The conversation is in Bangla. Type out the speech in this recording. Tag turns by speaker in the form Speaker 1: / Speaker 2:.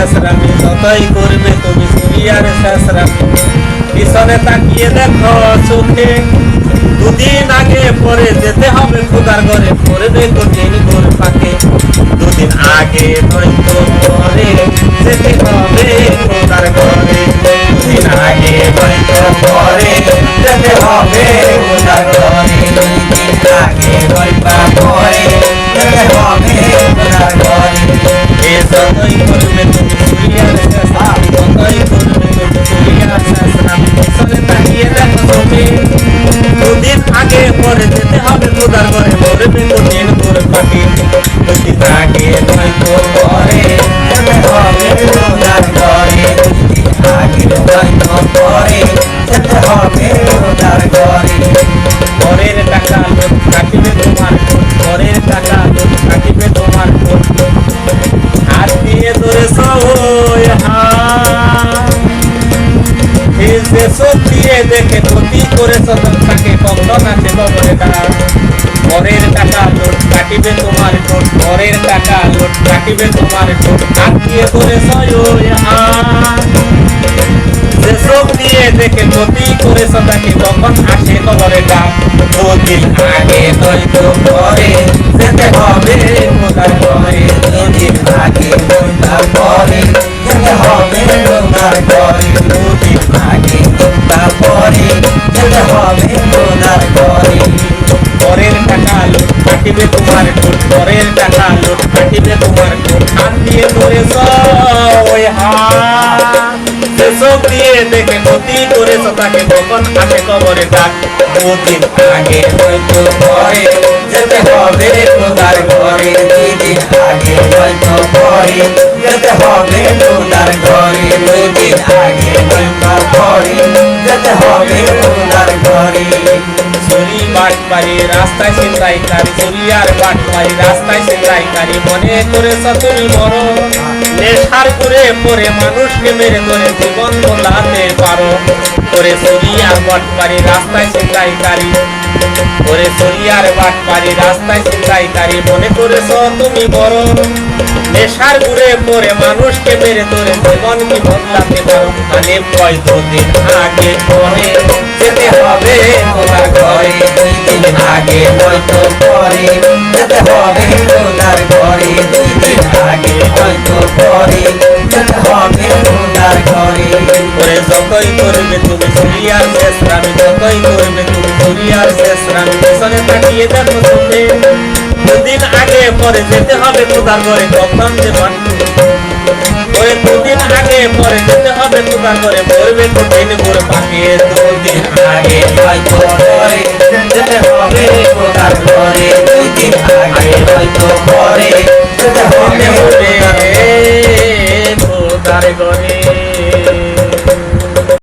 Speaker 1: শেষরামি, যতই করবে তুমি সুরিয়ার শেষরামি। পিছনে তাকিয়ে দেখো চোখে, দুদিন আগে পরে যেতে হবে খোদার ঘরে পড়বে কঠিন ঘোর পাকে দুদিন আগে নয়তো পরে যেতে হবে খোদার ঘরে, দুদিন আগে নয়তো পরে যেতে হবে খোদার ঘরে, দুদিন আগে নয়তো পরে যেতে হবে খোদার ঘরে। এ যতই ঘরে মরবে কঠিন করে পাখি দুদিন আগে নয়তো পরে যেতে হবে খোদার ঘরে দুদিন আগে নয়তো পরে যেতে হবে খোদার ঘরে পরের টাকা লোক কাটিবে তোমার পরের টাকা তাকে কখন আছে কবরে দাঁড় পরের টাকা লোট কাটিবে তোমার ঠোঁট পরের টাকা লোট কাটিবে তোমার ঠোঁট। হাত ওই যে চোখ দেখে ক্ষতি করেছ তাকে তখন আসে কবরে ডাক, দুদিন আগে নয়তো তাকে কখন আসে কবরে ডাক। দুদিন আগে হয়তো পরে, যেতে হবে খোদার ঘরে। দুদিন আগে হয়তো পরে, যেতে হবে খোদার ঘরে। পারি রাস্তায় ছিনতাইকারী চুরি আর বাট পারি রাস্তায় ছিনতাইকারী মনে করেছ তুমি মরো নেশার করে পরে মানুষকে মেরে ধরে জীবন বলাতে পারো। করে চুরি আর বাট পারি রাস্তায় ছিনতাইকারী করে। চুরি আর বাট পারি রাস্তায় ছিনতাইকারী মনে করেছ তুমি বড় নেশার ঘুরে পরে মানুষকে মেরে ধরে জীবন কি বদলাতে পারো? মানে কয় দুদিন আগে পরে আগে হয়তো পরে, যেতে হবে খোদার ঘরে। দুই দিন আগে হয়তো পরে, যেতে হবে খোদার ঘরে। ওরে যতই করবে তুমি সুরিয়ার শেষ রামি যতই করবে তুমি সুরিয়ার শেষ রামি পিছনে তাকিয়ে দেখো চোখে দুদিন আগে পরে যেতে হবে খোদার ঘরে কখন যে মানবে ওরে দুদিন আগে পরে যেতে হবে খোদার ঘরে, মরবে কঠিন করে পাকিয়ে দুদিন আগে হয়তো হয়তো পরে